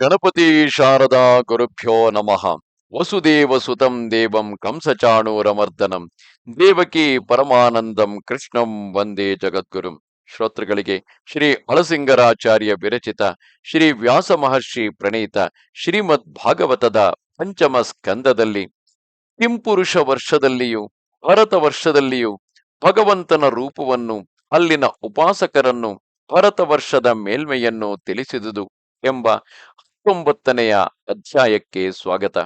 ಗಣಪತಿ ಶಾರದಾ ಗುರುಭ್ಯೋ ನಮಃ. ವಸುದೇವ ಸುತಂ ದೇವಂ ಕಂಸಚಾಣೂರಮರ್ದನಂ. ದೇವಕಿ ಪರಮಾನಂದಂ ಕೃಷ್ಣಂ ವಂದೇ ಜಗದ್ಗುರುಂ. ಶ್ರೋತೃಗಳಿಗೆ ಶ್ರೀ ಹಳಸಿಂಗರಾಚಾರ್ಯ ವಿರಚಿತ, ಶ್ರೀ ವ್ಯಾಸ ಮಹರ್ಷಿ ಪ್ರಣೀತ, ಶ್ರೀಮದ್ ಭಾಗವತದ ಪಂಚಮ ಸ್ಕಂದದಲ್ಲಿ ಕಿಂಪುರುಷ ವರ್ಷದಲ್ಲಿಯೂ, ಭರತ ವರ್ಷದಲ್ಲಿಯೂ, ಭಗವಂತನ ರೂಪವನ್ನು, ಅಲ್ಲಿನ ಉಪಾಸಕರನ್ನು, ಭರತ ವರ್ಷದ ಮೇಲ್ಮೆಯನ್ನು ತಿಳಿಸಿದುದು ಎಂಬ ಹತ್ತೊಂಬತ್ತನೆಯ ಅಧ್ಯಾಯಕ್ಕೆ ಸ್ವಾಗತ.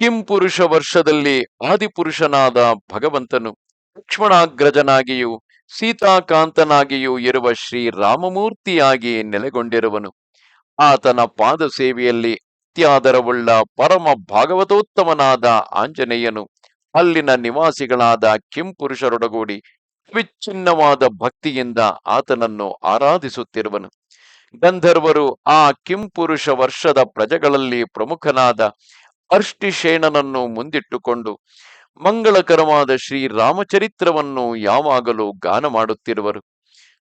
ಕಿಂಪುರುಷ ವರ್ಷದಲ್ಲಿ ಆದಿಪುರುಷನಾದ ಭಗವಂತನು ಲಕ್ಷ್ಮಣಾಗ್ರಜನಾಗಿಯೂ ಸೀತಾಕಾಂತನಾಗಿಯೂ ಇರುವ ಶ್ರೀ ರಾಮಮೂರ್ತಿಯಾಗಿ ನೆಲೆಗೊಂಡಿರುವನು. ಆತನ ಪಾದ ಸೇವೆಯಲ್ಲಿ ಅತ್ಯಾದರವುಳ್ಳ ಪರಮ ಭಾಗವತೋತ್ತಮನಾದ ಆಂಜನೇಯನು ಅಲ್ಲಿನ ನಿವಾಸಿಗಳಾದ ಕಿಂಪುರುಷರೊಡಗೂಡಿ ವಿಚ್ಛಿನ್ನವಾದ ಭಕ್ತಿಯಿಂದ ಆತನನ್ನು ಆರಾಧಿಸುತ್ತಿರುವನು. ಗಂಧರ್ವರು ಆ ಕಿಂಪುರುಷ ವರ್ಷದ ಪ್ರಜೆಗಳಲ್ಲಿ ಪ್ರಮುಖನಾದ ಅರ್ಷ್ಟಿಶೇಣನನ್ನು ಮುಂದಿಟ್ಟುಕೊಂಡು, ಮಂಗಳಕರವಾದ ಶ್ರೀ ರಾಮಚರಿತ್ರವನ್ನು ಯಾವಾಗಲೂ ಗಾನ ಮಾಡುತ್ತಿರುವರು.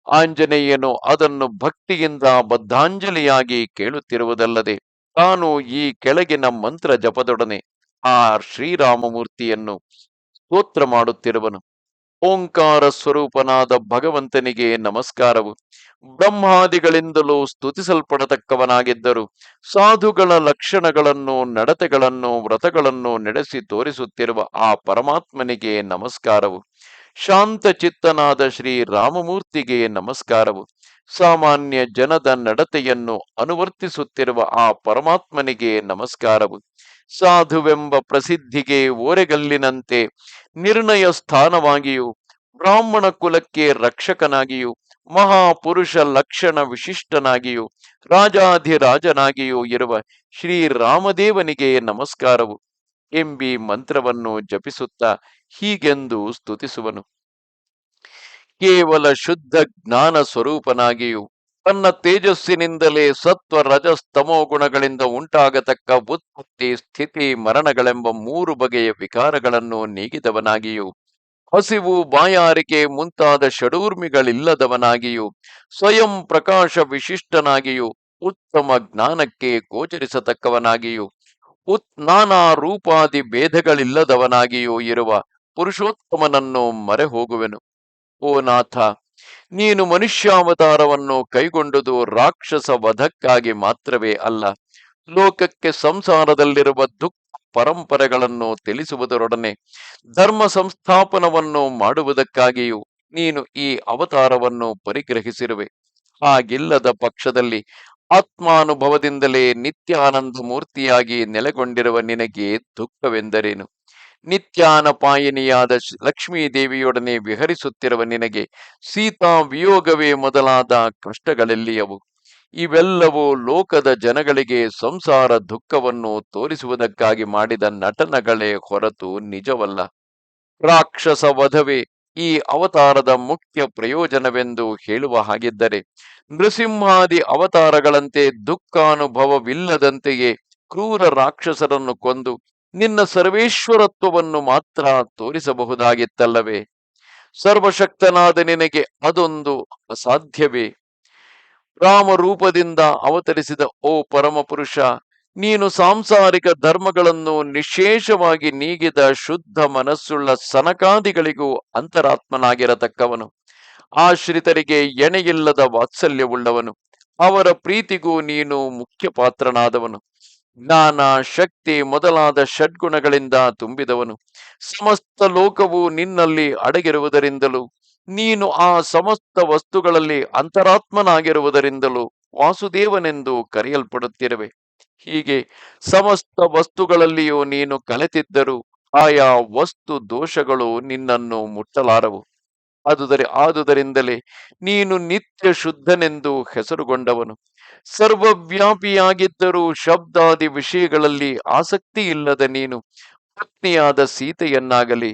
ಆಂಜನೇಯನು ಅದನ್ನು ಭಕ್ತಿಯಿಂದ ಬದ್ಧಾಂಜಲಿಯಾಗಿ ಕೇಳುತ್ತಿರುವುದಲ್ಲದೆ, ತಾನು ಈ ಕೆಳಗಿನ ಮಂತ್ರ ಜಪದೊಡನೆ ಆ ಶ್ರೀರಾಮಮೂರ್ತಿಯನ್ನು ಸ್ತೋತ್ರ ಮಾಡುತ್ತಿರುವನು. ಓಂಕಾರ ಸ್ವರೂಪನಾದ ಭಗವಂತನಿಗೆ ನಮಸ್ಕಾರವು. ಬ್ರಹ್ಮಾದಿಗಳಿಂದಲೂ ಸ್ತುತಿಸಲ್ಪಡತಕ್ಕವನಾಗಿದ್ದರು ಸಾಧುಗಳ ಲಕ್ಷಣಗಳನ್ನು, ನಡತೆಗಳನ್ನು, ವ್ರತಗಳನ್ನು ನಡೆಸಿ ತೋರಿಸುತ್ತಿರುವ ಆ ಪರಮಾತ್ಮನಿಗೆ ನಮಸ್ಕಾರವು. ಶಾಂತ ಚಿತ್ತನಾದ ಶ್ರೀ ರಾಮಮೂರ್ತಿಗೆ ನಮಸ್ಕಾರವು. ಸಾಮಾನ್ಯ ಜನದ ನಡತೆಯನ್ನು ಅನುವರ್ತಿಸುತ್ತಿರುವ ಆ ಪರಮಾತ್ಮನಿಗೆ ನಮಸ್ಕಾರವು. ಸಾಧುವೆಂಬ ಪ್ರಸಿದ್ಧಿಗೆ ಓರೆಗಲ್ಲಿನಂತೆ ನಿರ್ಣಯ ಸ್ಥಾನವಾಗಿಯೂ, ಬ್ರಾಹ್ಮಣ ಕುಲಕ್ಕೆ ರಕ್ಷಕನಾಗಿಯೂ, ಮಹಾಪುರುಷ ಲಕ್ಷಣ ವಿಶಿಷ್ಟನಾಗಿಯೂ, ರಾಜಾಧಿರಾಜನಾಗಿಯೂ ಇರುವ ಶ್ರೀರಾಮದೇವನಿಗೆ ನಮಸ್ಕಾರವು. ಎಂಬಿ ಮಂತ್ರವನ್ನು ಜಪಿಸುತ್ತಾ ಹೀಗೆಂದು ಸ್ತುತಿಸುವನು. ಕೇವಲ ಶುದ್ಧ ಜ್ಞಾನ ಸ್ವರೂಪನಾಗಿಯೂ ತನ್ನ ತೇಜಸ್ಸಿನಿಂದಲೇ ಸತ್ವ ರಜಸ್ತಮೋ ಗುಣಗಳಿಂದ ಉಂಟಾಗತಕ್ಕ ಉತ್ಪತ್ತಿ, ಸ್ಥಿತಿ, ಮರಣಗಳೆಂಬ ಮೂರು ಬಗೆಯ ವಿಕಾರಗಳನ್ನು ನೀಗಿದವನಾಗಿಯೂ, ಹಸಿವು, ಬಾಯಾರಿಕೆ ಮುಂತಾದ ಷಡೂರ್ಮಿಗಳಿಲ್ಲದವನಾಗಿಯೂ, ಸ್ವಯಂ ಪ್ರಕಾಶ ವಿಶಿಷ್ಟನಾಗಿಯೂ, ಉತ್ತಮ ಜ್ಞಾನಕ್ಕೆ ಗೋಚರಿಸತಕ್ಕವನಾಗಿಯೂ, ಉತ್ ನಾನಾ ರೂಪಾದಿ ಭೇದಗಳಿಲ್ಲದವನಾಗಿಯೂ ಇರುವ ಪುರುಷೋತ್ತಮನನ್ನು ಮರೆ ಹೋಗುವೆನು ಓ ನಾಥ ನೀನು ಮನುಷ್ಯಾವತಾರವನ್ನು ಕೈಗೊಂಡುದು ರಾಕ್ಷಸ ವಧಕ್ಕಾಗಿ ಮಾತ್ರವೇ ಅಲ್ಲ, ಲೋಕಕ್ಕೆ ಸಂಸಾರದಲ್ಲಿರುವ ದುಃಖ ಪರಂಪರೆಗಳನ್ನು ತಿಳಿಸುವುದರೊಡನೆ ಧರ್ಮ ಸಂಸ್ಥಾಪನವನ್ನು ಮಾಡುವುದಕ್ಕಾಗಿಯೂ ನೀನು ಈ ಅವತಾರವನ್ನು ಪರಿಗ್ರಹಿಸಿರುವೆ. ಹಾಗಿಲ್ಲದ ಪಕ್ಷದಲ್ಲಿ ಆತ್ಮಾನುಭವದಿಂದಲೇ ನಿತ್ಯಾನಂದ ಮೂರ್ತಿಯಾಗಿ ನೆಲೆಗೊಂಡಿರುವ ನಿನಗೆ ದುಃಖವೆಂದರೇನು? ನಿತ್ಯಾನಪಾಯಿನಿಯಾದ ಲಕ್ಷ್ಮೀ ದೇವಿಯೊಡನೆ ವಿಹರಿಸುತ್ತಿರುವ ನಿನಗೆ ಸೀತಾ ವಿಯೋಗವೇ ಮೊದಲಾದ ಕಷ್ಟಗಳೆಲ್ಲಿಯವು? ಇವೆಲ್ಲವೂ ಲೋಕದ ಜನಗಳಿಗೆ ಸಂಸಾರ ದುಃಖವನ್ನು ತೋರಿಸುವುದಕ್ಕಾಗಿ ಮಾಡಿದ ನಟನಗಳೇ ಹೊರತು ನಿಜವಲ್ಲ. ರಾಕ್ಷಸ ವಧವೇ, ಈ ಅವತಾರದ ಮುಖ್ಯ ಪ್ರಯೋಜನವೆಂದು ಹೇಳುವ ಹಾಗಿದ್ದರೆ, ನೃಸಿಂಹಾದಿ ಅವತಾರಗಳಂತೆ ದುಃಖಾನುಭವವಿಲ್ಲದಂತೆಯೇ ಕ್ರೂರ ರಾಕ್ಷಸರನ್ನು ಕೊಂದು ನಿನ್ನ ಸರ್ವೇಶ್ವರತ್ವವನ್ನು ಮಾತ್ರ ತೋರಿಸಬಹುದಾಗಿತ್ತಲ್ಲವೇ? ಸರ್ವಶಕ್ತನಾದ ನಿನಗೆ ಅದೊಂದು ಅಸಾಧ್ಯವೇ? ರಾಮರೂಪದಿಂದ ಅವತರಿಸಿದ ಓ ಪರಮಪುರುಷ, ನೀನು ಸಾಂಸಾರಿಕ ಧರ್ಮಗಳನ್ನು ನಿಶೇಷವಾಗಿ ನೀಗಿದ ಶುದ್ಧ ಮನಸ್ಸುಳ್ಳ ಸನಕಾದಿಗಳಿಗೂ ಅಂತರಾತ್ಮನಾಗಿರತಕ್ಕವನು. ಆಶ್ರಿತರಿಗೆ ಎಣೆಯಿಲ್ಲದ ವಾತ್ಸಲ್ಯವುಳ್ಳವನು. ಅವರ ಪ್ರೀತಿಗೂ ನೀನು ಮುಖ್ಯ ಪಾತ್ರನಾದವನು ಜ್ಞಾನ, ಶಕ್ತಿ ಮೊದಲಾದ ಷಡ್ಗುಣಗಳಿಂದ ತುಂಬಿದವನು. ಸಮಸ್ತ ಲೋಕವು ನಿನ್ನಲ್ಲಿ ಅಡಗಿರುವುದರಿಂದಲೂ, ನೀನು ಆ ಸಮಸ್ತ ವಸ್ತುಗಳಲ್ಲಿ ಅಂತರಾತ್ಮನಾಗಿರುವುದರಿಂದಲೂ ವಾಸುದೇವನೆಂದು ಕರೆಯಲ್ಪಡುತ್ತಿರುವೆ. ಹೀಗೆ ಸಮಸ್ತ ವಸ್ತುಗಳಲ್ಲಿಯೂ ನೀನು ಕಲೆತಿದ್ದರೂ ಆಯಾ ವಸ್ತು ದೋಷಗಳು ನಿನ್ನನ್ನು ಮುಟ್ಟಲಾರವು. ಆದುದರೆ ಆದುದರಿಂದಲೇ ನೀನು ನಿತ್ಯ ಶುದ್ಧನೆಂದು ಹೆಸರುಗೊಂಡವನು. ಸರ್ವವ್ಯಾಪಿಯಾಗಿದ್ದರೂ ಶಬ್ದಾದಿ ವಿಷಯಗಳಲ್ಲಿ ಆಸಕ್ತಿ ಇಲ್ಲದ ನೀನು ಪತ್ನಿಯಾದ ಸೀತೆಯನ್ನಾಗಲಿ,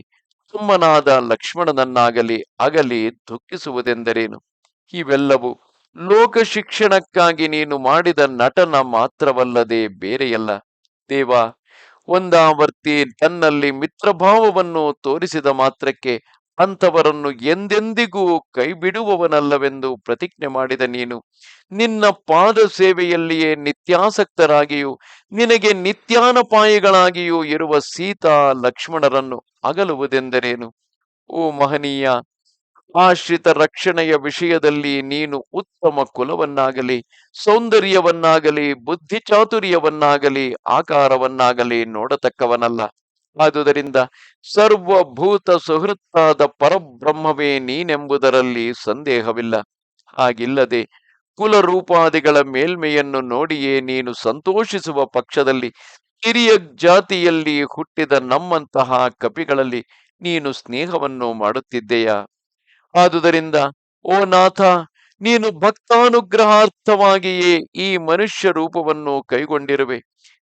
ಸುಮ್ಮನಾದ ಲಕ್ಷ್ಮಣನನ್ನಾಗಲಿ ಅಗಲಿ ದುಃಖಿಸುವುದೆಂದರೇನು? ಇವೆಲ್ಲವೂ ಲೋಕ ಶಿಕ್ಷಣಕ್ಕಾಗಿ ನೀನು ಮಾಡಿದ ನಟನ ಮಾತ್ರವಲ್ಲದೆ ಬೇರೆಯಲ್ಲ. ದೇವ, ಒಂದಾವರ್ತಿ ತನ್ನಲ್ಲಿ ಮಿತ್ರಭಾವವನ್ನು ತೋರಿಸಿದ ಮಾತ್ರಕ್ಕೆ ಅಂಥವರನ್ನು ಎಂದೆಂದಿಗೂ ಕೈಬಿಡುವವನಲ್ಲವೆಂದು ಪ್ರತಿಜ್ಞೆ ಮಾಡಿದ ನೀನು, ನಿನ್ನ ಪಾದ ಸೇವೆಯಲ್ಲಿಯೇ ನಿತ್ಯಾಸಕ್ತರಾಗಿಯೂ, ನಿನಗೆ ನಿತ್ಯಾನಪಾಯಿಗಳಾಗಿಯೂ ಇರುವ ಸೀತಾ ಲಕ್ಷ್ಮಣರನ್ನು ಅಗಲುವುದೆಂದರೇನು? ಓ ಮಹನೀಯ, ಆಶ್ರಿತ ರಕ್ಷಣೆಯ ವಿಷಯದಲ್ಲಿ ನೀನು ಉತ್ತಮ ಕುಲವನ್ನಾಗಲಿ, ಸೌಂದರ್ಯವನ್ನಾಗಲಿ, ಬುದ್ಧಿಚಾತುರ್ಯವನ್ನಾಗಲಿ, ಆಕಾರವನ್ನಾಗಲಿ ನೋಡತಕ್ಕವನಲ್ಲ. ಆದುದರಿಂದ ಸರ್ವಭೂತ ಸುಹೃತ್ತಾದ ಪರಬ್ರಹ್ಮವೇ ನೀನೆಂಬುದರಲ್ಲಿ ಸಂದೇಹವಿಲ್ಲ. ಹಾಗಿಲ್ಲದೆ ಕುಲರೂಪಾದಿಗಳ ಮೇಲ್ಮೆಯನ್ನು ನೋಡಿಯೇ ನೀನು ಸಂತೋಷಿಸುವ ಪಕ್ಷದಲ್ಲಿ ಹಿರಿಯ ಜಾತಿಯಲ್ಲಿ ಹುಟ್ಟಿದ ನಮ್ಮಂತಹ ಕಪಿಗಳಲ್ಲಿ ನೀನು ಸ್ನೇಹವನ್ನು ಮಾಡುತ್ತಿದ್ದೆಯಾ? ಆದುದರಿಂದ, ಓ ನಾಥ, ನೀನು ಭಕ್ತಾನುಗ್ರಹಾರ್ಥವಾಗಿಯೇ ಈ ಮನುಷ್ಯ ರೂಪವನ್ನು ಕೈಗೊಂಡಿರುವೆ.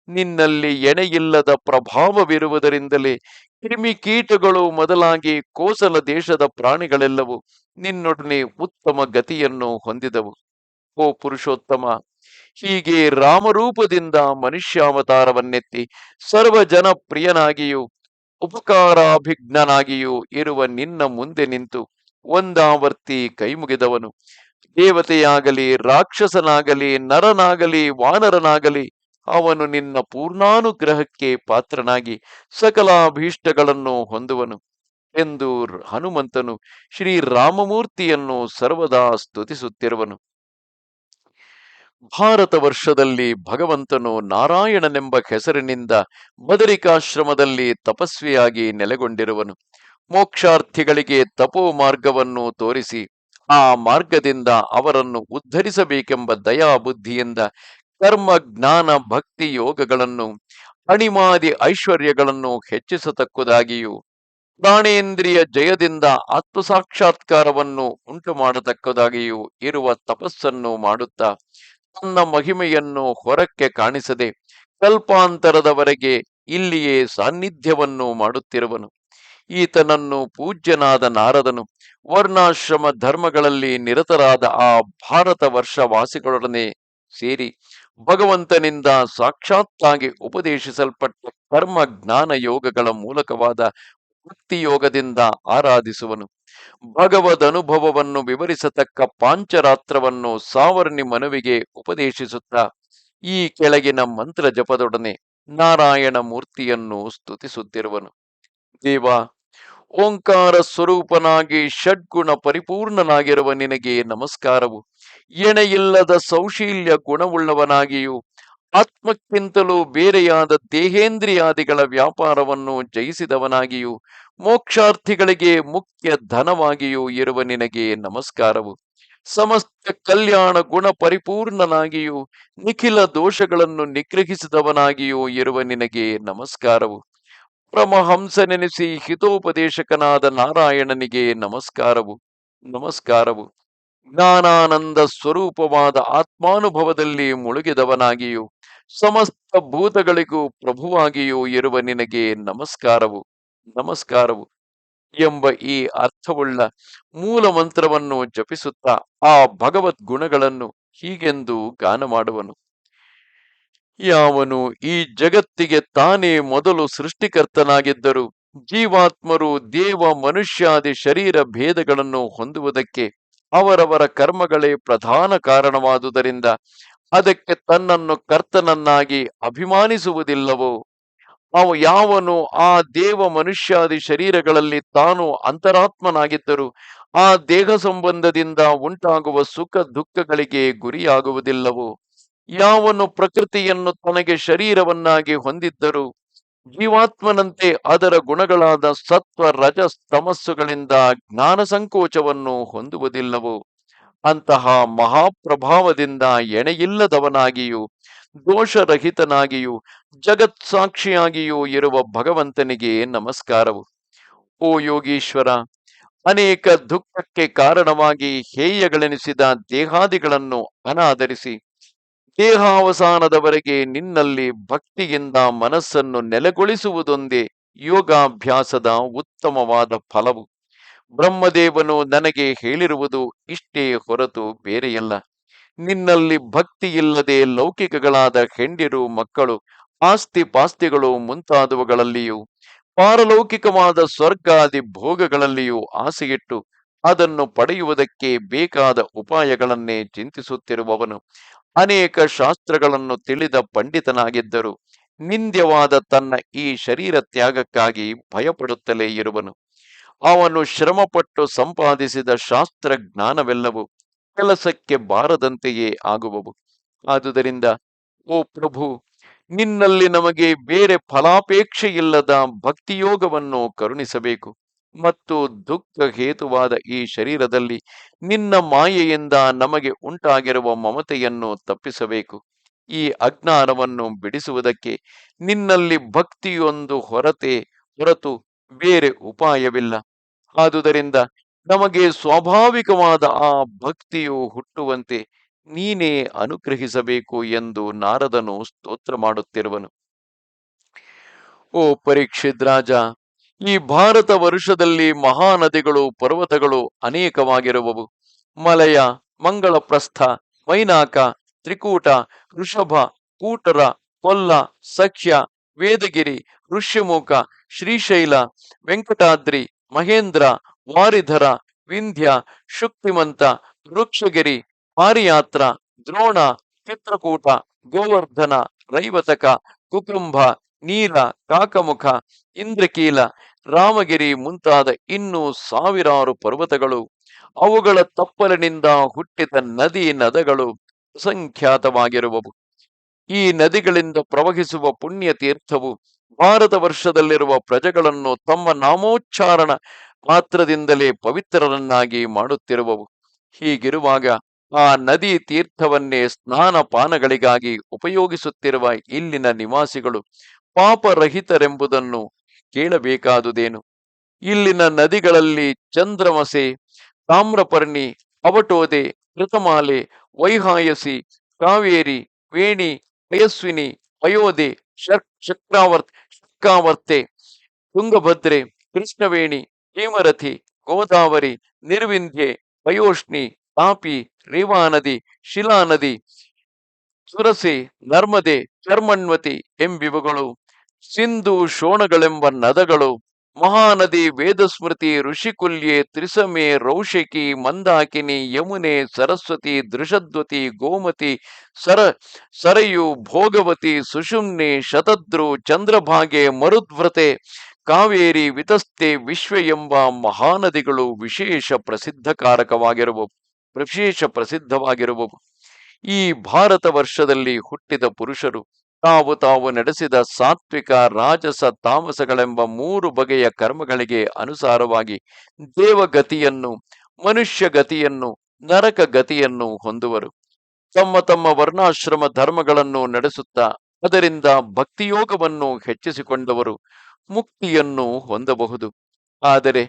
ನಿನ್ನಲ್ಲಿ ಎಣೆಯಿಲ್ಲದ ಪ್ರಭಾವವಿರುವುದರಿಂದಲೇ ಕ್ರಿಮಿಕೀಟಗಳು ಮೊದಲಾಗಿ ಕೋಸಲ ದೇಶದ ಪ್ರಾಣಿಗಳೆಲ್ಲವೂ ನಿನ್ನೊಡನೆ ಉತ್ತಮ ಗತಿಯನ್ನು ಹೊಂದಿದವು. ಓ ಪುರುಷೋತ್ತಮ, ಹೀಗೆ ರಾಮರೂಪದಿಂದ ಮನುಷ್ಯಾವತಾರವನ್ನೆತ್ತಿ ಸರ್ವ ಜನಪ್ರಿಯನಾಗಿಯೂ ಉಪಕಾರಾಭಿಜ್ಞನಾಗಿಯೂ ಇರುವ ನಿನ್ನ ಮುಂದೆ ನಿಂತು ಒಂದಾವರ್ತಿ ಕೈಮುಗಿದವನು. ದೇವತೆಯಾಗಲಿ, ರಾಕ್ಷಸನಾಗಲಿ, ನರನಾಗಲಿ, ವಾನರನಾಗಲಿ ಅವನು ನಿನ್ನ ಪೂರ್ಣಾನುಗ್ರಹಕ್ಕೆ ಪಾತ್ರನಾಗಿ ಸಕಲಾಭೀಷ್ಟಗಳನ್ನು ಹೊಂದುವನು ಎಂದು ಹನುಮಂತನು ಶ್ರೀ ರಾಮಮೂರ್ತಿಯನ್ನು ಸರ್ವದಾ ಸ್ತುತಿಸುತ್ತಿರುವನು. ಭಾರತ ವರ್ಷದಲ್ಲಿ ಭಗವಂತನು ನಾರಾಯಣನೆಂಬ ಹೆಸರಿನಿಂದ ಬದರಿಕಾಶ್ರಮದಲ್ಲಿ ತಪಸ್ವಿಯಾಗಿ ನೆಲೆಗೊಂಡಿರುವನು. ಮೋಕ್ಷಾರ್ಥಿಗಳಿಗೆ ತಪೋ ಮಾರ್ಗವನ್ನು ತೋರಿಸಿ ಆ ಮಾರ್ಗದಿಂದ ಅವರನ್ನು ಉದ್ಧರಿಸಬೇಕೆಂಬ ದಯಾ ಬುದ್ಧಿಯಿಂದ ಕರ್ಮ, ಜ್ಞಾನ, ಭಕ್ತಿ ಯೋಗಗಳನ್ನು, ಅಣಿಮಾದಿ ಐಶ್ವರ್ಯಗಳನ್ನು ಹೆಚ್ಚಿಸತಕ್ಕುದಾಗಿಯೂ, ಪ್ರಾಣೇಂದ್ರಿಯ ಜಯದಿಂದ ಆತ್ಮಸಾಕ್ಷಾತ್ಕಾರವನ್ನು ಉಂಟು ಮಾಡತಕ್ಕದಾಗಿಯೂ ಇರುವ ತಪಸ್ಸನ್ನು ಮಾಡುತ್ತಾ, ತನ್ನ ಮಹಿಮೆಯನ್ನು ಹೊರಕ್ಕೆ ಕಾಣಿಸದೆ ಕಲ್ಪಾಂತರದವರೆಗೆ ಇಲ್ಲಿಯೇ ಸಾನ್ನಿಧ್ಯವನ್ನು ಮಾಡುತ್ತಿರುವನು. ಈತನನ್ನು ಪೂಜ್ಯನಾದ ನಾರದನು ವರ್ಣಾಶ್ರಮ ಧರ್ಮಗಳಲ್ಲಿ ನಿರತರಾದ ಆ ಭಾರತ ವರ್ಷ ವಾಸಿಗಳೊಡನೆ ಸೇರಿ ಭಗವಂತನಿಂದ ಸಾಕ್ಷಾತ್ತಾಗಿ ಉಪದೇಶಿಸಲ್ಪಟ್ಟ ಕರ್ಮ ಜ್ಞಾನ ಯೋಗಗಳ ಮೂಲಕವಾದ ಭಕ್ತಿಯೋಗದಿಂದ ಆರಾಧಿಸುವನು. ಭಗವದ್ ಅನುಭವವನ್ನು ವಿವರಿಸತಕ್ಕ ಪಾಂಚರಾತ್ರವನ್ನು ಸಾವರ್ಣಿ ಮನವಿಗೆ ಉಪದೇಶಿಸುತ್ತ ಈ ಕೆಳಗಿನ ಮಂತ್ರ ಜಪದೊಡನೆ ನಾರಾಯಣ ಮೂರ್ತಿಯನ್ನು ಸ್ತುತಿಸುತ್ತಿರುವನು. ದೇವ, ಓಂಕಾರ ಸ್ವರೂಪನಾಗಿ ಷಡ್ಗುಣ ಪರಿಪೂರ್ಣನಾಗಿರುವ ನಿನಗೆ ನಮಸ್ಕಾರವು. ಎಣೆಯಿಲ್ಲದ ಸೌಶೀಲ್ಯ ಗುಣವುಳ್ಳವನಾಗಿಯೂ, ಆತ್ಮಕ್ಕಿಂತಲೂ ಬೇರೆಯಾದ ದೇಹೇಂದ್ರಿಯಾದಿಗಳ ವ್ಯಾಪಾರವನ್ನು ಜಯಿಸಿದವನಾಗಿಯೂ, ಮೋಕ್ಷಾರ್ಥಿಗಳಿಗೆ ಮುಖ್ಯ ಧನವಾಗಿಯೂ ಇರುವ ನಿನಗೆ ನಮಸ್ಕಾರವು. ಸಮಸ್ತ ಕಲ್ಯಾಣ ಗುಣ ಪರಿಪೂರ್ಣನಾಗಿಯೂ, ನಿಖಿಲ ದೋಷಗಳನ್ನು ನಿಗ್ರಹಿಸಿದವನಾಗಿಯೂ ಇರುವ ನಿನಗೆ ನಮಸ್ಕಾರವು. ಪರಮಹಂಸನೆನಿಸಿ ಹಿತೋಪದೇಶಕನಾದ ನಾರಾಯಣನಿಗೆ ನಮಸ್ಕಾರವು. ನಮಸ್ಕಾರವು. ಜ್ಞಾನಾನಂದ ಸ್ವರೂಪವಾದ ಆತ್ಮಾನುಭವದಲ್ಲಿ ಮುಳುಗಿದವನಾಗಿಯೂ, ಸಮಸ್ತ ಭೂತಗಳಿಗೂ ಪ್ರಭುವಾಗಿಯೂ ಇರುವ ನಿನಗೆ ನಮಸ್ಕಾರವು ನಮಸ್ಕಾರವು ಎಂಬ ಈ ಅರ್ಥವುಳ್ಳ ಮೂಲ ಮಂತ್ರವನ್ನು ಜಪಿಸುತ್ತಾ ಆ ಭಗವದ್ ಗುಣಗಳನ್ನು ಹೀಗೆಂದು ಗಾನ ಮಾಡುವನು. ಯಾವನು ಈ ಜಗತ್ತಿಗೆ ತಾನೇ ಮೊದಲು ಸೃಷ್ಟಿಕರ್ತನಾಗಿದ್ದರೂ, ಜೀವಾತ್ಮರು ದೇವ ಮನುಷ್ಯಾದಿ ಶರೀರ ಭೇದಗಳನ್ನು ಹೊಂದುವುದಕ್ಕೆ ಅವರವರ ಕರ್ಮಗಳೇ ಪ್ರಧಾನ ಕಾರಣವಾದುದರಿಂದ ಅದಕ್ಕೆ ತನ್ನನ್ನು ಕರ್ತನನ್ನಾಗಿ ಅಭಿಮಾನಿಸುವುದಿಲ್ಲವೋ? ಅವು ಯಾವನು ಆ ದೇವ ಮನುಷ್ಯಾದಿ ಶರೀರಗಳಲ್ಲಿ ತಾನು ಅಂತರಾತ್ಮನಾಗಿದ್ದರೂ ಆ ದೇಹ ಸಂಬಂಧದಿಂದ ಉಂಟಾಗುವ ಸುಖ ದುಃಖಗಳಿಗೆ ಗುರಿಯಾಗುವುದಿಲ್ಲವೋ? ಯಾವನು ಪ್ರಕೃತಿಯನ್ನು ತನಗೆ ಶರೀರವನ್ನಾಗಿ ಹೊಂದಿದ್ದರೂ ಜೀವಾತ್ಮನಂತೆ ಅದರ ಗುಣಗಳಾದ ಸತ್ವ ರಜ ತಮಸ್ಸುಗಳಿಂದ ಜ್ಞಾನ ಸಂಕೋಚವನ್ನು ಹೊಂದುವುದಿಲ್ಲವು? ಅಂತಹ ಮಹಾಪ್ರಭಾವದಿಂದ ಎಣೆಯಿಲ್ಲದವನಾಗಿಯೂ, ದೋಷರಹಿತನಾಗಿಯೂ ಜಗತ್ ಸಾಕ್ಷಿಯಾಗಿಯೂ ಇರುವ ಭಗವಂತನಿಗೆ ನಮಸ್ಕಾರವು. ಓ ಯೋಗೀಶ್ವರ, ಅನೇಕ ದುಃಖಕ್ಕೆ ಕಾರಣವಾಗಿ ಹೇಯಗಳೆನಿಸಿದ ದೇಹಾದಿಗಳನ್ನು ಅನಾದರಿಸಿ ದೇಹಾವಸಾನದವರೆಗೆ ನಿನ್ನಲ್ಲಿ ಭಕ್ತಿಯಿಂದ ಮನಸ್ಸನ್ನು ನೆಲೆಗೊಳಿಸುವುದೊಂದೇ ಯೋಗಾಭ್ಯಾಸದ ಉತ್ತಮವಾದ ಫಲವು. ಬ್ರಹ್ಮದೇವನು ನನಗೆ ಹೇಳಿರುವುದು ಇಷ್ಟೇ ಹೊರತು ಬೇರೆಯಲ್ಲ. ನಿನ್ನಲ್ಲಿ ಭಕ್ತಿ ಇಲ್ಲದೆ ಲೌಕಿಕಗಳಾದ ಹೆಂಡಿರು ಮಕ್ಕಳು ಆಸ್ತಿ ಪಾಸ್ತಿಗಳು ಮುಂತಾದವುಗಳಲ್ಲಿಯೂ, ಪಾರಲೌಕಿಕವಾದ ಸ್ವರ್ಗಾದಿ ಭೋಗಗಳಲ್ಲಿಯೂ ಆಸೆಯಿಟ್ಟು ಅದನ್ನು ಪಡೆಯುವುದಕ್ಕೆ ಬೇಕಾದ ಉಪಾಯಗಳನ್ನೇ ಚಿಂತಿಸುತ್ತಿರುವವನು. ಅನೇಕ ಶಾಸ್ತ್ರಗಳನ್ನು ತಿಳಿದ ಪಂಡಿತನಾಗಿದ್ದರು. ನಿಂದ್ಯವಾದ ತನ್ನ ಈ ಶರೀರ ತ್ಯಾಗಕ್ಕಾಗಿ ಭಯಪಡುತ್ತಲೇ ಇರುವನು. ಅವನು ಶ್ರಮಪಟ್ಟು ಸಂಪಾದಿಸಿದ ಶಾಸ್ತ್ರ ಜ್ಞಾನವೆಲ್ಲವೂ ಕೆಲಸಕ್ಕೆ ಬಾರದಂತೆಯೇ ಆಗುವವು. ಆದುದರಿಂದ, ಓ ಪ್ರಭು, ನಿನ್ನಲ್ಲಿ ನಮಗೆ ಬೇರೆ ಫಲಾಪೇಕ್ಷೆಯಿಲ್ಲದ ಭಕ್ತಿಯೋಗವನ್ನು ಕರುಣಿಸಬೇಕು. ಮತ್ತು ದುಃಖ ಹೇತುವಾದ ಈ ಶರೀರದಲ್ಲಿ ನಿನ್ನ ಮಾಯೆಯಿಂದ ನಮಗೆ ಉಂಟಾಗಿರುವ ಮಮತೆಯನ್ನು ತಪ್ಪಿಸಬೇಕು. ಈ ಅಜ್ಞಾನವನ್ನು ಬಿಡಿಸುವುದಕ್ಕೆ ನಿನ್ನಲ್ಲಿ ಭಕ್ತಿಯೊಂದು ಹೊರತೆ ಹೊರತು ಬೇರೆ ಉಪಾಯವಿಲ್ಲ. ಆದುದರಿಂದ ನಮಗೆ ಸ್ವಾಭಾವಿಕವಾದ ಆ ಭಕ್ತಿಯು ಹುಟ್ಟುವಂತೆ ನೀನೇ ಅನುಗ್ರಹಿಸಬೇಕು ಎಂದು ನಾರದನು ಸ್ತೋತ್ರ ಮಾಡುತ್ತಿರುವನು. ಓ ಪರೀಕ್ಷಿತ್ ರಾಜ ಈ ಭಾರತ ವರ್ಷದಲ್ಲಿ ಮಹಾನದಿಗಳು, ಪರ್ವತಗಳು ಅನೇಕವಾಗಿರುವವು. ಮಲಯ, ಮಂಗಳಪ್ರಸ್ಥ ಮೈನಾಕ ತ್ರಿಕೂಟ ಋಷಭ ಕೂಟರ, ಕೊಲ್ಲ, ಸಖ್ಯ, ವೇದಗಿರಿ ಋಷ್ಯಮುಖ ಶ್ರೀಶೈಲ, ವೆಂಕಟಾದ್ರಿ, ಮಹೇಂದ್ರ, ವಾರಿಧರ, ವಿಂಧ್ಯ, ಶುಕ್ತಿಮಂತ, ವೃಕ್ಷಗಿರಿ, ಪಾರಿಯಾತ್ರ, ದ್ರೋಣ, ಚಿತ್ರಕೂಟ, ಗೋವರ್ಧನ, ರೈವತಕ, ಕುಕುಂಭ ನೀಲ ಕಾಕಮುಖ, ಇಂದ್ರಕೀಲ, ರಾಮಗಿರಿ ಮುಂತಾದ ಇನ್ನೂ ಸಾವಿರಾರು ಪರ್ವತಗಳು. ಅವುಗಳ ತಪ್ಪಲಿನಿಂದ ಹುಟ್ಟಿದ ನದಿ ನದಗಳು ಅಸಂಖ್ಯಾತವಾಗಿರುವವು ಈ ನದಿಗಳಿಂದ ಪ್ರವಹಿಸುವ ಪುಣ್ಯ ತೀರ್ಥವು ಭಾರತ ವರ್ಷದಲ್ಲಿರುವ ಪ್ರಜೆಗಳನ್ನು ತಮ್ಮ ನಾಮೋಚ್ಚಾರಣ ಮಾತ್ರದಿಂದಲೇ ಪವಿತ್ರರನ್ನಾಗಿ ಮಾಡುತ್ತಿರುವವು. ಹೀಗಿರುವಾಗ ಆ ನದಿ ತೀರ್ಥವನ್ನೇ ಸ್ನಾನ ಪಾನಗಳಿಗಾಗಿ ಉಪಯೋಗಿಸುತ್ತಿರುವ ಇಲ್ಲಿನ ನಿವಾಸಿಗಳು ಪಾಪರಹಿತರೆಂಬುದನ್ನು ಕೇಳಬೇಕಾದುದೇನು? ಇಲ್ಲಿನ ನದಿಗಳಲ್ಲಿ ಚಂದ್ರಮಸೆ, ತಾಮ್ರಪರ್ಣಿ, ಅವಟೋದೆ, ಕೃತಮಾಲೆ, ವೈಹಾಯಸಿ, ಕಾವೇರಿ, ವೇಣಿ ಪಯಸ್ವಿನಿ ಅಯೋಧೆ ಶಕ್ ಚಕ್ರಾವರ್ತ್ ಶಕ್ಕಾವರ್ತೆ ತುಂಗಭದ್ರೆ, ಕೃಷ್ಣವೇಣಿ, ಹೇಮರಥಿ, ಗೋದಾವರಿ, ನಿರ್ವಿಂಧ್ಯೆ ಪಯೋಷ್ಣಿ ತಾಪಿ, ರೇವಾನದಿ, ಶಿಲಾನದಿ, ಸುರಸೆ, ನರ್ಮದೆ ಚರ್ಮಣ್ವತಿ ಎಂಬಿವುಗಳು. ಸಿಂಧು ಶೋಣಗಳೆಂಬ ನದಗಳು, ಮಹಾನದಿ ವೇದಸ್ಮೃತಿ ಋಷಿಕುಲ್ಯೆ ತ್ರಿಸಮೆ ರೌಷಕಿ ಮಂದಾಕಿನಿ ಯಮುನೆ ಸರಸ್ವತಿ ದೃಷದ್ವತಿ ಗೋಮತಿ ಸರ, ಸರಯು ಭೋಗವತಿ ಸುಷುಮ್ನೆ ಶತದ್ರು ಚಂದ್ರಭಾಗೆ ಮರುದ್ವ್ರತೆ ಕಾವೇರಿ ವಿತಸ್ತೆ ವಿಶ್ವ ಎಂಬ ಮಹಾನದಿಗಳು ವಿಶೇಷ ಪ್ರಸಿದ್ಧಕಾರಕವಾಗಿರುವವು ವಿಶೇಷ ಪ್ರಸಿದ್ಧವಾಗಿರುವವು ಈ ಭಾರತ ವರ್ಷದಲ್ಲಿ ಹುಟ್ಟಿದ ಪುರುಷರು ತಾವು ತಾವು ನಡೆಸಿದ ಸಾತ್ವಿಕ ರಾಜಸ ತಾಮಸಗಳೆಂಬ ಮೂರು ಬಗೆಯ ಕರ್ಮಗಳಿಗೆ ಅನುಸಾರವಾಗಿ ದೇವಗತಿಯನ್ನು ಮನುಷ್ಯ ಗತಿಯನ್ನು ನರಕ ಗತಿಯನ್ನು ಹೊಂದುವರು. ತಮ್ಮ ತಮ್ಮ ವರ್ಣಾಶ್ರಮ ಧರ್ಮಗಳನ್ನು ನಡೆಸುತ್ತಾ ಅದರಿಂದ ಭಕ್ತಿಯೋಗವನ್ನು ಹೆಚ್ಚಿಸಿಕೊಂಡವರು, ಮುಕ್ತಿಯನ್ನು ಹೊಂದಬಹುದು. ಆದರೆ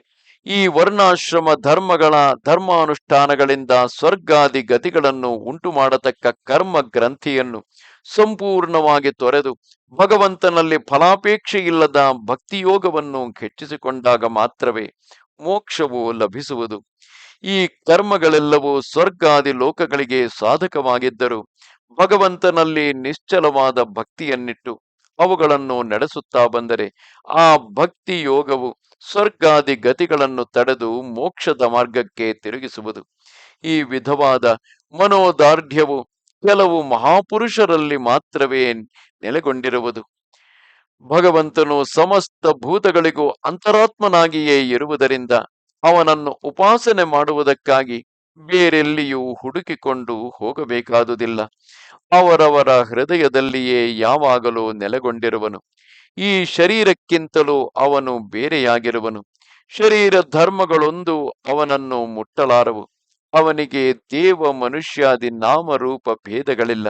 ಈ ವರ್ಣಾಶ್ರಮ ಧರ್ಮಗಳ ಧರ್ಮಾನುಷ್ಠಾನಗಳಿಂದ ಸ್ವರ್ಗಾದಿ ಗತಿಗಳನ್ನು ಉಂಟು ಮಾಡತಕ್ಕ ಕರ್ಮ ಗ್ರಂಥಿಯನ್ನು ಸಂಪೂರ್ಣವಾಗಿ ತೊರೆದು ಭಗವಂತನಲ್ಲಿ ಫಲಾಪೇಕ್ಷೆ ಇಲ್ಲದ ಭಕ್ತಿಯೋಗವನ್ನು ಹೆಚ್ಚಿಸಿಕೊಂಡಾಗ ಮಾತ್ರವೇ ಮೋಕ್ಷವು ಲಭಿಸುವುದು. ಈ ಕರ್ಮಗಳೆಲ್ಲವೂ ಸ್ವರ್ಗಾದಿ ಲೋಕಗಳಿಗೆ ಸಾಧಕವಾಗಿದ್ದರು ಭಗವಂತನಲ್ಲಿ ನಿಶ್ಚಲವಾದ ಭಕ್ತಿಯನ್ನಿಟ್ಟು ಅವುಗಳನ್ನು ನಡೆಸುತ್ತಾ ಬಂದರೆ ಆ ಭಕ್ತಿ ಯೋಗವು ಸ್ವರ್ಗಾದಿ ಗತಿಗಳನ್ನು ತಡೆದು ಮೋಕ್ಷದ ಮಾರ್ಗಕ್ಕೆ ತಿರುಗಿಸುವುದು. ಈ ವಿಧವಾದ ಮನೋದಾರ್ಢ್ಯವು ಕೆಲವು ಮಹಾಪುರುಷರಲ್ಲಿ ಮಾತ್ರವೇ ನೆಲೆಗೊಂಡಿರುವುದು. ಭಗವಂತನು ಸಮಸ್ತ ಭೂತಗಳಿಗೂ ಅಂತರಾತ್ಮನಾಗಿಯೇ ಇರುವುದರಿಂದ ಅವನನ್ನು ಉಪಾಸನೆ ಮಾಡುವುದಕ್ಕಾಗಿ ಬೇರೆಲ್ಲಿಯೂ ಹುಡುಕಿಕೊಂಡು ಹೋಗಬೇಕಾದುದಿಲ್ಲ. ಅವರವರ ಹೃದಯದಲ್ಲಿಯೇ ಯಾವಾಗಲೂ ನೆಲೆಗೊಂಡಿರುವನು. ಈ ಶರೀರಕ್ಕಿಂತಲೂ ಅವನು ಬೇರೆಯಾಗಿರುವನು. ಶರೀರ ಧರ್ಮಗಳೊಂದು ಅವನನ್ನು ಮುಟ್ಟಲಾರವು. ಅವನಿಗೆ ದೇವ ಮನುಷ್ಯಾದಿ ನಾಮರೂಪ ಭೇದಗಳಿಲ್ಲ.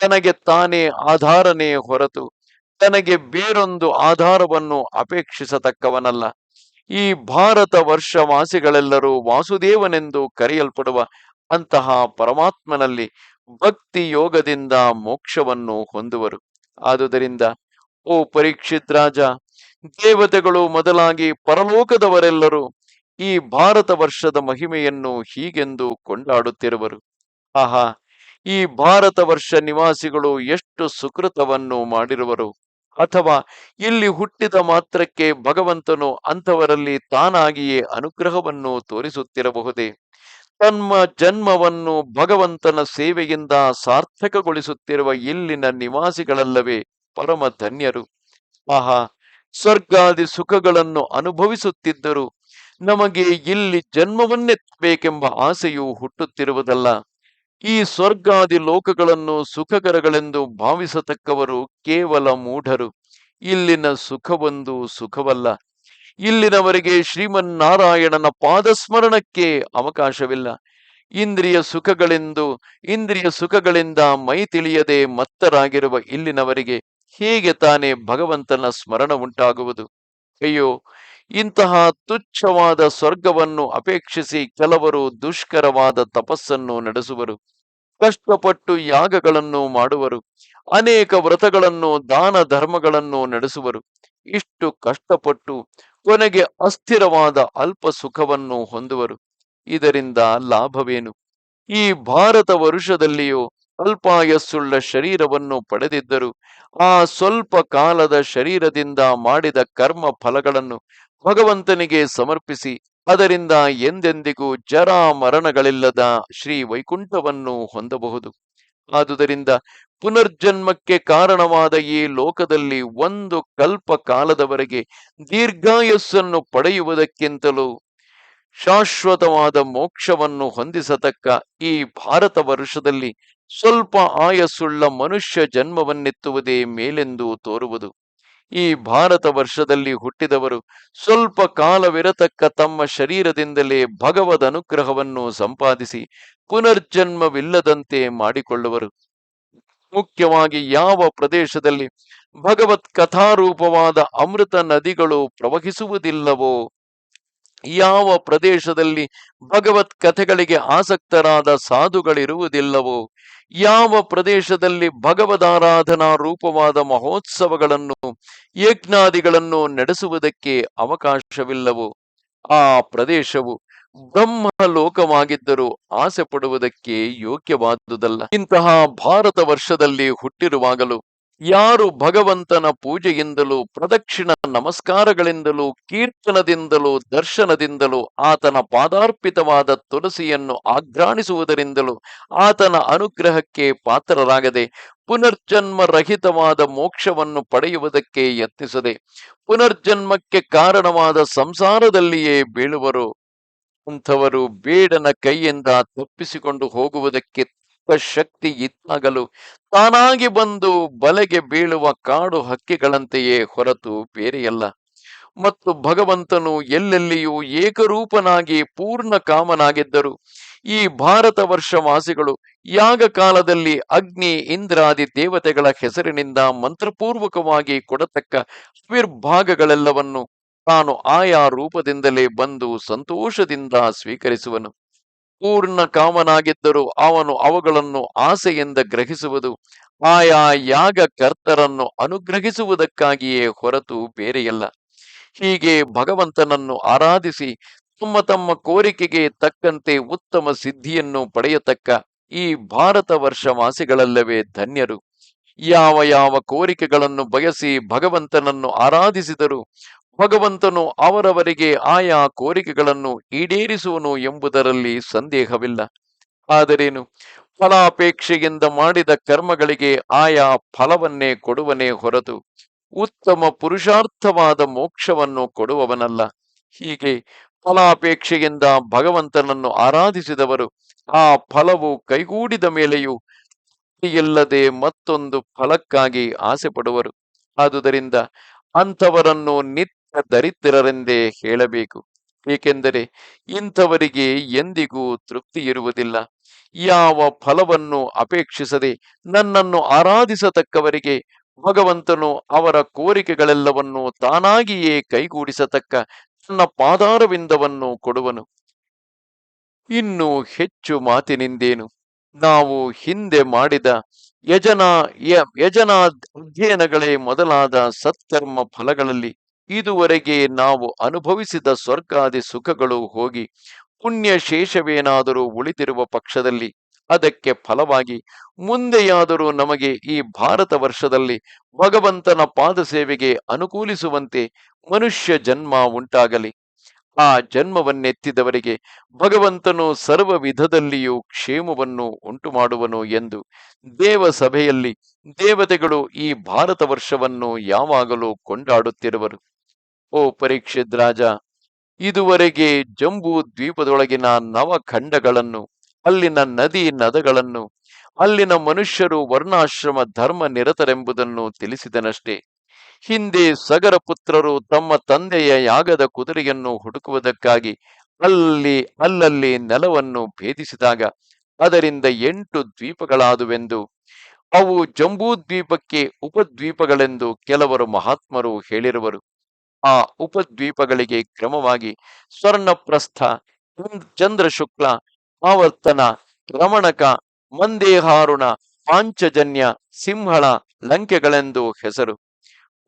ತನಗೆ ತಾನೇ ಆಧಾರನೇ ಹೊರತು, ತನಗೆ ಬೇರೊಂದು ಆಧಾರವನ್ನು ಅಪೇಕ್ಷಿಸತಕ್ಕವನಲ್ಲ. ಈ ಭಾರತ ವರ್ಷವಾಸಿಗಳೆಲ್ಲರೂ ವಾಸುದೇವನೆಂದು ಕರೆಯಲ್ಪಡುವ ಅಂತಹ ಪರಮಾತ್ಮನಲ್ಲಿ ಭಕ್ತಿ ಯೋಗದಿಂದ ಮೋಕ್ಷವನ್ನು ಹೊಂದುವರು. ಆದುದರಿಂದ, ಓ ಪರೀಕ್ಷಿತ್ ರಾಜ, ದೇವತೆಗಳು ಮೊದಲಾಗಿ ಪರಲೋಕದವರೆಲ್ಲರೂ ಈ ಭಾರತ ವರ್ಷದ ಮಹಿಮೆಯನ್ನು ಹೀಗೆಂದು ಕೊಂಡಾಡುತ್ತಿರುವರು. ಆಹಾ, ಈ ಭಾರತ ವರ್ಷ ನಿವಾಸಿಗಳು ಎಷ್ಟು ಸುಕೃತವನ್ನು ಮಾಡಿರುವರು. ಅಥವಾ ಇಲ್ಲಿ ಹುಟ್ಟಿದ ಮಾತ್ರಕ್ಕೆ ಭಗವಂತನು ಅಂಥವರಲ್ಲಿ ತಾನಾಗಿಯೇ ಅನುಗ್ರಹವನ್ನು ತೋರಿಸುತ್ತಿರಬಹುದೇ. ತಮ್ಮ ಜನ್ಮವನ್ನು ಭಗವಂತನ ಸೇವೆಯಿಂದ ಸಾರ್ಥಕಗೊಳಿಸುತ್ತಿರುವ ಇಲ್ಲಿನ ನಿವಾಸಿಗಳಲ್ಲವೇ ಪರಮ ಧನ್ಯರು. ಆಹಾ, ಸ್ವರ್ಗಾದಿ ಸುಖಗಳನ್ನು ಅನುಭವಿಸುತ್ತಿದ್ದರು ನಮಗೆ ಇಲ್ಲಿ ಜನ್ಮವನ್ನೆತ್ತಬೇಕೆಂಬ ಆಸೆಯು ಹುಟ್ಟುತ್ತಿರುವುದಲ್ಲ. ಈ ಸ್ವರ್ಗಾದಿ ಲೋಕಗಳನ್ನು ಸುಖಕರಗಳೆಂದು ಭಾವಿಸತಕ್ಕವರು ಕೇವಲ ಮೂಢರು. ಇಲ್ಲಿನ ಸುಖವೊಂದು ಸುಖವಲ್ಲ. ಇಲ್ಲಿನವರಿಗೆ ಶ್ರೀಮನ್ನಾರಾಯಣನ ಪಾದಸ್ಮರಣಕ್ಕೆ ಅವಕಾಶವಿಲ್ಲ. ಇಂದ್ರಿಯ ಸುಖಗಳೆಂದು, ಇಂದ್ರಿಯ ಸುಖಗಳಿಂದ ಮೈ ತಿಳಿಯದೆ ಮತ್ತರಾಗಿರುವ ಇಲ್ಲಿನವರಿಗೆ ಹೇಗೆ ತಾನೇ ಭಗವಂತನ ಸ್ಮರಣ ಉಂಟಾಗುವುದು? ಅಯ್ಯೋ, ಇಂತಹ ತುಚ್ಛವಾದ ಸ್ವರ್ಗವನ್ನು ಅಪೇಕ್ಷಿಸಿ ಕೆಲವರು ದುಷ್ಕರವಾದ ತಪಸ್ಸನ್ನು ನಡೆಸುವರು. ಕಷ್ಟಪಟ್ಟು ಯಾಗಗಳನ್ನು ಮಾಡುವರು. ಅನೇಕ ವ್ರತಗಳನ್ನು, ದಾನ ಧರ್ಮಗಳನ್ನು ನಡೆಸುವರು. ಇಷ್ಟು ಕಷ್ಟಪಟ್ಟು ಕೊನೆಗೆ ಅಸ್ಥಿರವಾದ ಅಲ್ಪ ಸುಖವನ್ನು ಹೊಂದುವರು. ಇದರಿಂದ ಲಾಭವೇನು? ಈ ಭಾರತ ವರುಷದಲ್ಲಿಯೂ ಅಲ್ಪಾಯಸ್ಸುಳ್ಳ ಶರೀರವನ್ನು ಪಡೆದಿದ್ದರು. ಆ ಸ್ವಲ್ಪ ಕಾಲದ ಶರೀರದಿಂದ ಮಾಡಿದ ಕರ್ಮ ಫಲಗಳನ್ನು ಭಗವಂತನಿಗೆ ಸಮರ್ಪಿಸಿ, ಅದರಿಂದ ಎಂದೆಂದಿಗೂ ಜರಾ ಮರಣಗಳಿಲ್ಲದ ಶ್ರೀ ವೈಕುಂಠವನ್ನು ಹೊಂದಬಹುದು. ಆದುದರಿಂದ ಪುನರ್ಜನ್ಮಕ್ಕೆ ಕಾರಣವಾದ ಈ ಲೋಕದಲ್ಲಿ ಒಂದು ಕಲ್ಪ ಕಾಲದವರೆಗೆ ದೀರ್ಘಾಯಸ್ಸನ್ನು ಪಡೆಯುವುದಕ್ಕಿಂತಲೂ ಶಾಶ್ವತವಾದ ಮೋಕ್ಷವನ್ನು ಹೊಂದಿಸತಕ್ಕ ಈ ಭಾರತ ವರ್ಷದಲ್ಲಿ ಸ್ವಲ್ಪ ಆಯಸ್ಸುಳ್ಳ ಮನುಷ್ಯ ಜನ್ಮವನ್ನೆತ್ತುವುದೇ ಮೇಲೆಂದು ತೋರುವುದು. ಈ ಭಾರತ ವರ್ಷದಲ್ಲಿ ಹುಟ್ಟಿದವರು ಸ್ವಲ್ಪ ಕಾಲವಿರತಕ್ಕ ತಮ್ಮ ಶರೀರದಿಂದಲೇ ಭಗವದ್ ಅನುಗ್ರಹವನ್ನು ಸಂಪಾದಿಸಿ ಪುನರ್ಜನ್ಮವಿಲ್ಲದಂತೆ ಮಾಡಿಕೊಳ್ಳುವರು. ಮುಖ್ಯವಾಗಿ ಯಾವ ಪ್ರದೇಶದಲ್ಲಿ ಭಗವತ್ ಕಥಾರೂಪವಾದ ಅಮೃತ ನದಿಗಳು ಪ್ರವಹಿಸುವುದಿಲ್ಲವೋ, ಯಾವ ಪ್ರದೇಶದಲ್ಲಿ ಭಗವತ್ ಕಥೆಗಳಿಗೆ ಆಸಕ್ತರಾದ ಸಾಧುಗಳಿರುವುದಿಲ್ಲವೋ, ಯಾವ ಪ್ರದೇಶದಲ್ಲಿ ಭಗವದಾರಾಧನಾ ರೂಪವಾದ ಮಹೋತ್ಸವಗಳನ್ನು, ಯಜ್ಞಾದಿಗಳನ್ನು ನಡೆಸುವುದಕ್ಕೆ ಅವಕಾಶವಿಲ್ಲವೋ, ಆ ಪ್ರದೇಶವು ಬ್ರಹ್ಮ ಲೋಕವಾಗಿದ್ದರೂ ಆಸೆ ಪಡುವುದಕ್ಕೆ ಯೋಗ್ಯವಾದುದಲ್ಲ. ಇಂತಹ ಭಾರತ ವರ್ಷದಲ್ಲಿ ಹುಟ್ಟಿರುವಾಗಲೂ ಯಾರು ಭಗವಂತನ ಪೂಜೆಯಿಂದಲೂ, ಪ್ರದಕ್ಷಿಣ ನಮಸ್ಕಾರಗಳಿಂದಲೂ, ಕೀರ್ತನದಿಂದಲೂ, ದರ್ಶನದಿಂದಲೂ, ಆತನ ಪಾದಾರ್ಪಿತವಾದ ತುಳಸಿಯನ್ನು ಆಘ್ರಾಣಿಸುವುದರಿಂದಲೂ ಆತನ ಅನುಗ್ರಹಕ್ಕೆ ಪಾತ್ರರಾಗದೆ, ಪುನರ್ಜನ್ಮ ರಹಿತವಾದ ಮೋಕ್ಷವನ್ನು ಪಡೆಯುವುದಕ್ಕೆ ಯತ್ನಿಸದೆ, ಪುನರ್ಜನ್ಮಕ್ಕೆ ಕಾರಣವಾದ ಸಂಸಾರದಲ್ಲಿಯೇ ಬೀಳುವರು. ಅಂಥವರು ಬೇಡನ ಕೈಯಿಂದ ತಪ್ಪಿಸಿಕೊಂಡು ಹೋಗುವುದಕ್ಕೆ ಶಕ್ತಿ ಇತ್ತಾಗಲು ತಾನಾಗಿ ಬಂದು ಬಲೆಗೆ ಬೀಳುವ ಕಾಡು ಹಕ್ಕಿಗಳಂತೆಯೇ ಹೊರತು ಬೇರೆಯಲ್ಲ. ಮತ್ತು ಭಗವಂತನು ಎಲ್ಲೆಲ್ಲಿಯೂ ಏಕರೂಪನಾಗಿ ಪೂರ್ಣ ಕಾಮನಾಗಿದ್ದರು. ಈ ಭಾರತ ವರ್ಷವಾಸಿಗಳು ಯಾಗ ಕಾಲದಲ್ಲಿ ಅಗ್ನಿ, ಇಂದ್ರಾದಿ ದೇವತೆಗಳ ಹೆಸರಿನಿಂದ ಮಂತ್ರಪೂರ್ವಕವಾಗಿ ಕೊಡತಕ್ಕ ಅವಿರ್ಭಾಗಗಳೆಲ್ಲವನ್ನು ತಾನು ಆಯಾ ರೂಪದಿಂದಲೇ ಬಂದು ಸಂತೋಷದಿಂದ ಸ್ವೀಕರಿಸುವನು. ಪೂರ್ಣ ಕಾಮನಾಗಿದ್ದರೂ ಅವನು ಅವುಗಳನ್ನು ಆಸೆಯಿಂದ ಗ್ರಹಿಸುವುದು, ಆಯಾ ಯಾಗ ಕರ್ತರನ್ನು ಅನುಗ್ರಹಿಸುವುದಕ್ಕಾಗಿಯೇ ಹೊರತು ಬೇರೆಯಲ್ಲ. ಹೀಗೆ ಭಗವಂತನನ್ನು ಆರಾಧಿಸಿ, ತಮ್ಮ ತಮ್ಮ ಕೋರಿಕೆಗೆ ತಕ್ಕಂತೆ ಉತ್ತಮ ಸಿದ್ಧಿಯನ್ನು ಪಡೆಯತಕ್ಕ ಈ ಭಾರತ ವರ್ಷವಾಸಿಗಳಲ್ಲವೇ ಧನ್ಯರು. ಯಾವ ಯಾವ ಕೋರಿಕೆಗಳನ್ನು ಬಯಸಿ ಭಗವಂತನನ್ನು ಆರಾಧಿಸಿದರು ಭಗವಂತನು ಅವರವರಿಗೆ ಆಯಾ ಕೋರಿಕೆಗಳನ್ನು ಈಡೇರಿಸುವನು ಎಂಬುದರಲ್ಲಿ ಸಂದೇಹವಿಲ್ಲ. ಆದರೇನು? ಫಲಾಪೇಕ್ಷೆಯಿಂದ ಮಾಡಿದ ಕರ್ಮಗಳಿಗೆ ಆಯಾ ಫಲವನ್ನೇ ಕೊಡುವನೇ ಹೊರತು ಉತ್ತಮ ಪುರುಷಾರ್ಥವಾದ ಮೋಕ್ಷವನ್ನು ಕೊಡುವವನಲ್ಲ. ಹೀಗೆ ಫಲಾಪೇಕ್ಷೆಯಿಂದ ಭಗವಂತನನ್ನು ಆರಾಧಿಸಿದವರು ಆ ಫಲವು ಕೈಗೂಡಿದ ಮೇಲೆಯೂ ಇಲ್ಲದೆ ಮತ್ತೊಂದು ಫಲಕ್ಕಾಗಿ ಆಸೆ ಪಡುವರು ಆದುದರಿಂದ ಅಂಥವರನ್ನು ನಿತ್ಯ ದರಿದ್ರರೆಂದೇ ಹೇಳಬೇಕು. ಏಕೆಂದರೆ ಇಂಥವರಿಗೆ ಎಂದಿಗೂ ತೃಪ್ತಿ ಇರುವುದಿಲ್ಲ. ಯಾವ ಫಲವನ್ನು ಅಪೇಕ್ಷಿಸದೆ ನನ್ನನ್ನು ಆರಾಧಿಸತಕ್ಕವರಿಗೆ ಭಗವಂತನು ಅವರ ಕೋರಿಕೆಗಳೆಲ್ಲವನ್ನು ತಾನಾಗಿಯೇ ಕೈಗೂಡಿಸತಕ್ಕ ತನ್ನ ಪಾದಾರವಿಂದವನ್ನು ಕೊಡುವನು. ಇನ್ನು ಹೆಚ್ಚು ಮಾತಿನಿಂದೇನು? ನಾವು ಹಿಂದೆ ಮಾಡಿದ ಯಜನ ಯಜನ ಅಧ್ಯಯನಗಳೇ ಮೊದಲಾದ ಸತ್ಕರ್ಮ ಫಲಗಳಲ್ಲಿ ಇದುವರೆಗೆ ನಾವು ಅನುಭವಿಸಿದ ಸ್ವರ್ಗಾದಿ ಸುಖಗಳು ಹೋಗಿ ಪುಣ್ಯ ಶೇಷವೇನಾದರೂ ಉಳಿದಿರುವ ಪಕ್ಷದಲ್ಲಿ ಅದಕ್ಕೆ ಫಲವಾಗಿ ಮುಂದೆಯಾದರೂ ನಮಗೆ ಈ ಭಾರತ ವರ್ಷದಲ್ಲಿ ಭಗವಂತನ ಪಾದ ಸೇವೆಗೆ ಅನುಕೂಲಿಸುವಂತೆ ಮನುಷ್ಯ ಜನ್ಮ ಉಂಟಾಗಲಿ. ಆ ಜನ್ಮವನ್ನೆತ್ತಿದವರಿಗೆ ಭಗವಂತನು ಸರ್ವ ವಿಧದಲ್ಲಿಯೂ ಕ್ಷೇಮವನ್ನು ಉಂಟು ಮಾಡುವನು ಎಂದು ದೇವ ಸಭೆಯಲ್ಲಿ ದೇವತೆಗಳು ಈ ಭಾರತ ವರ್ಷವನ್ನು ಯಾವಾಗಲೂ ಕೊಂಡಾಡುತ್ತಿರುವರು. ಓ ಪರೀಕ್ಷಿತ್ ರಾಜ, ಇದುವರೆಗೆ ಜಂಬೂ ದ್ವೀಪದೊಳಗಿನ ನವಖಂಡಗಳನ್ನು, ಅಲ್ಲಿನ ನದಿ ನದಗಳನ್ನು, ಅಲ್ಲಿನ ಮನುಷ್ಯರು ವರ್ಣಾಶ್ರಮ ಧರ್ಮ ನಿರತರೆಂಬುದನ್ನು ತಿಳಿಸಿದನಷ್ಟೇ. ಹಿಂದೆ ಸಗರ ಪುತ್ರರು ತಮ್ಮ ತಂದೆಯ ಯಾಗದ ಕುದುರೆಯನ್ನು ಹುಡುಕುವುದಕ್ಕಾಗಿ ಅಲ್ಲಿ ಅಲ್ಲಲ್ಲಿ ನೆಲವನ್ನು ಭೇದಿಸಿದಾಗ ಅದರಿಂದ ಎಂಟು ದ್ವೀಪಗಳಾದುವೆಂದು, ಅವು ಜಂಬೂ ದ್ವೀಪಕ್ಕೆ ಉಪದ್ವೀಪಗಳೆಂದು ಕೆಲವರು ಮಹಾತ್ಮರು ಹೇಳಿರುವರು. ಆ ಉಪದ್ವೀಪಗಳಿಗೆ ಕ್ರಮವಾಗಿ ಸ್ವರ್ಣಪ್ರಸ್ಥ ಚಂದ್ರಶುಕ್ಲ, ಆವರ್ತನ, ರಮಣಕ, ಮಂದೇಹಾರುಣ, ಪಾಂಚಜನ್ಯ, ಸಿಂಹಳ ಲಂಕೆಗಳೆಂದು ಹೆಸರು.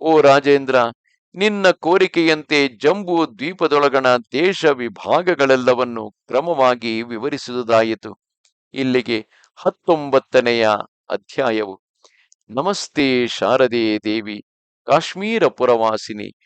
ಓ ರಾಜೇಂದ್ರ, ನಿನ್ನ ಕೋರಿಕೆಯಂತೆ ಜಂಬೂ ದ್ವೀಪದೊಳಗಣ ದೇಶ ವಿಭಾಗಗಳೆಲ್ಲವನ್ನು ಕ್ರಮವಾಗಿ ವಿವರಿಸುವುದಾಯಿತು. ಇಲ್ಲಿಗೆ ಹತ್ತೊಂಬತ್ತನೆಯ ಅಧ್ಯಾಯವು. ನಮಸ್ತೆ ಶಾರದೆ ದೇವಿ, ಕಾಶ್ಮೀರ ಪುರವಾಸಿನಿ